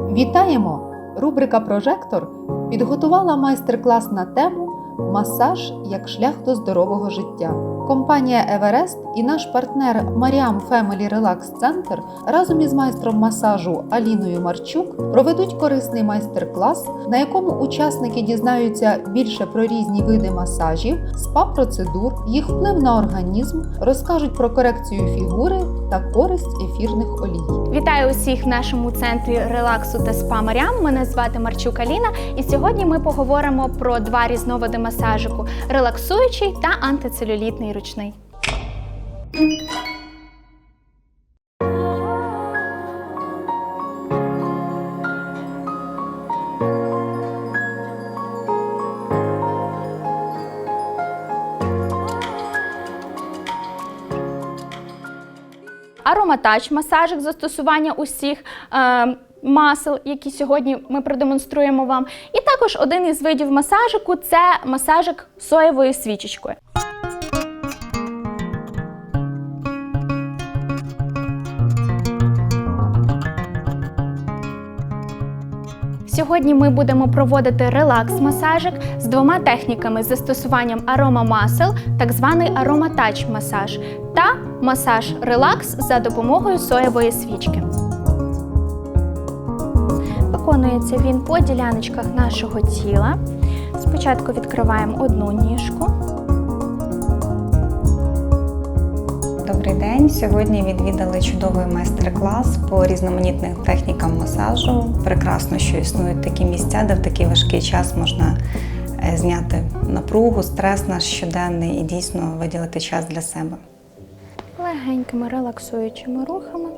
Вітаємо! Рубрика Прожектор підготувала майстер-клас на тему Масаж як шлях до здорового життя. Компанія Еверест і наш партнер Маріам Family Relax Center разом із майстром масажу Аліною Марчук проведуть корисний майстер-клас, на якому учасники дізнаються більше про різні види масажів, спа-процедур, їх вплив на організм, розкажуть про корекцію фігури та користь ефірних олій. Вітаю усіх в нашому центрі релаксу та спа Маріам. Мене звати Марчук Аліна, і сьогодні ми поговоримо про два різновиди масажику: релаксуючий та антицелюлітний ручний. Ароматач масажик застосування усіх е, масел, які сьогодні ми продемонструємо вам. І також один із видів масажику це масажик соєвою свічечкою. Сьогодні ми будемо проводити релакс-масажик з двома техніками з застосуванням аромамасел, так званий ароматач масаж, та масаж релакс за допомогою соєвої свічки. Виконується він по діляночках нашого тіла. Спочатку відкриваємо одну ніжку. Добрий день. Сьогодні відвідали чудовий майстер-клас по різноманітним технікам масажу. Прекрасно, що існують такі місця, де в такий важкий час можна е, зняти напругу, стрес наш щоденний і дійсно виділити час для себе. Легенькими релаксуючими рухами.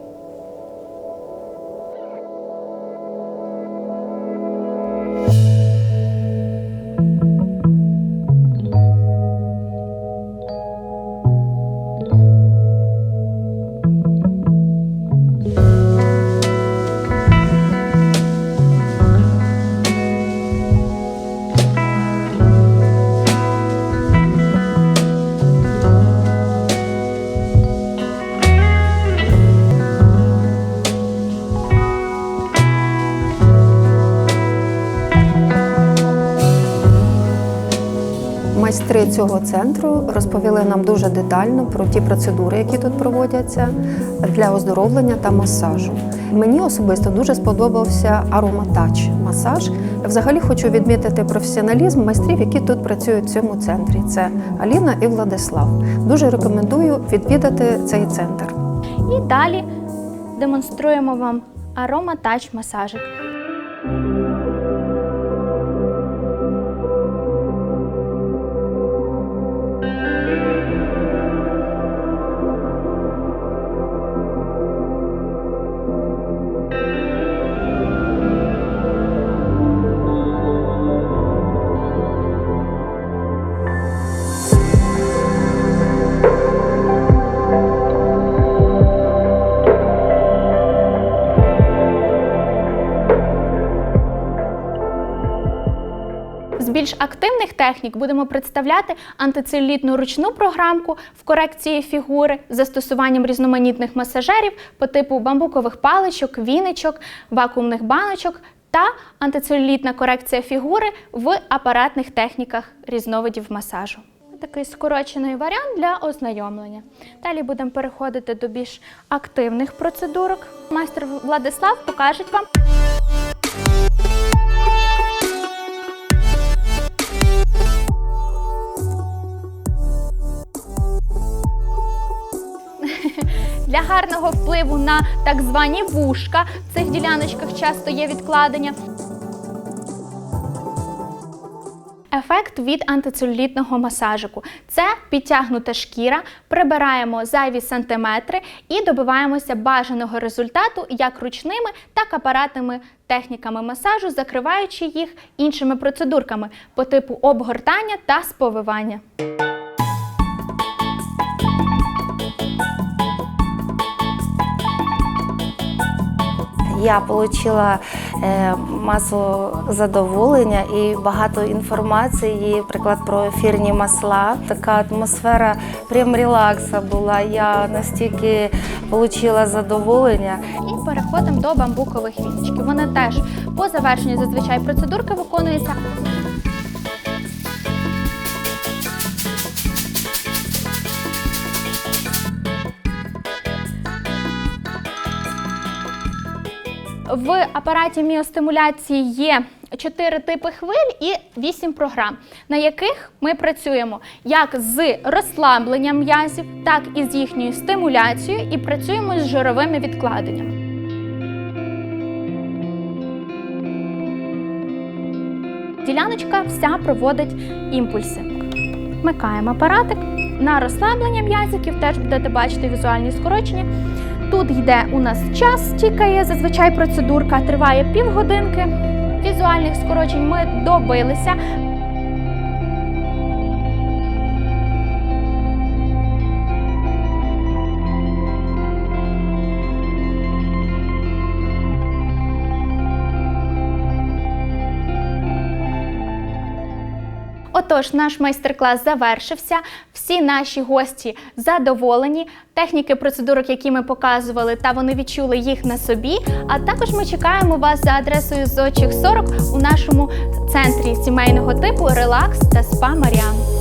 Майстри цього центру розповіли нам дуже детально про ті процедури, які тут проводяться для оздоровлення та масажу. Мені особисто дуже сподобався ароматач масаж. Взагалі хочу відмітити професіоналізм майстрів, які тут працюють в цьому центрі. Це Аліна і Владислав. Дуже рекомендую відвідати цей центр. І далі демонструємо вам ароматач масажик. З більш активних технік будемо представляти антицелюлітну ручну програмку в корекції фігури з застосуванням різноманітних масажерів по типу бамбукових паличок, віничок, вакуумних баночок та антицелюлітна корекція фігури в апаратних техніках різновидів масажу. Такий скорочений варіант для ознайомлення. Далі будемо переходити до більш активних процедурок. Майстер Владислав покаже вам. Для гарного впливу на так звані вушка в цих діляночках часто є відкладення. Ефект від антицелюлітного масажику це підтягнута шкіра, прибираємо зайві сантиметри і добиваємося бажаного результату як ручними, так апаратними техніками масажу, закриваючи їх іншими процедурками по типу обгортання та сповивання. Я отримала е, масу задоволення і багато інформації, приклад про ефірні масла. Така атмосфера прям релакса була. Я настільки отримала задоволення. І переходимо до бамбукових віночків. Вони теж по завершенню зазвичай процедурки виконуються. В апараті міостимуляції є чотири типи хвиль і вісім програм, на яких ми працюємо як з розслабленням м'язів, так і з їхньою стимуляцією, і працюємо з жировими відкладеннями. Діляночка вся проводить імпульси. Вмикаємо апаратик. На розслаблення м'язиків теж будете бачити візуальні скорочення. Тут йде у нас час, тікає зазвичай процедурка, триває півгодинки. Візуальних скорочень ми добилися. Отож, наш майстер-клас завершився. Всі наші гості задоволені. Техніки процедурок, які ми показували, та вони відчули їх на собі. А також ми чекаємо вас за адресою Зочих 40 у нашому центрі сімейного типу Релакс та Спа Маріан.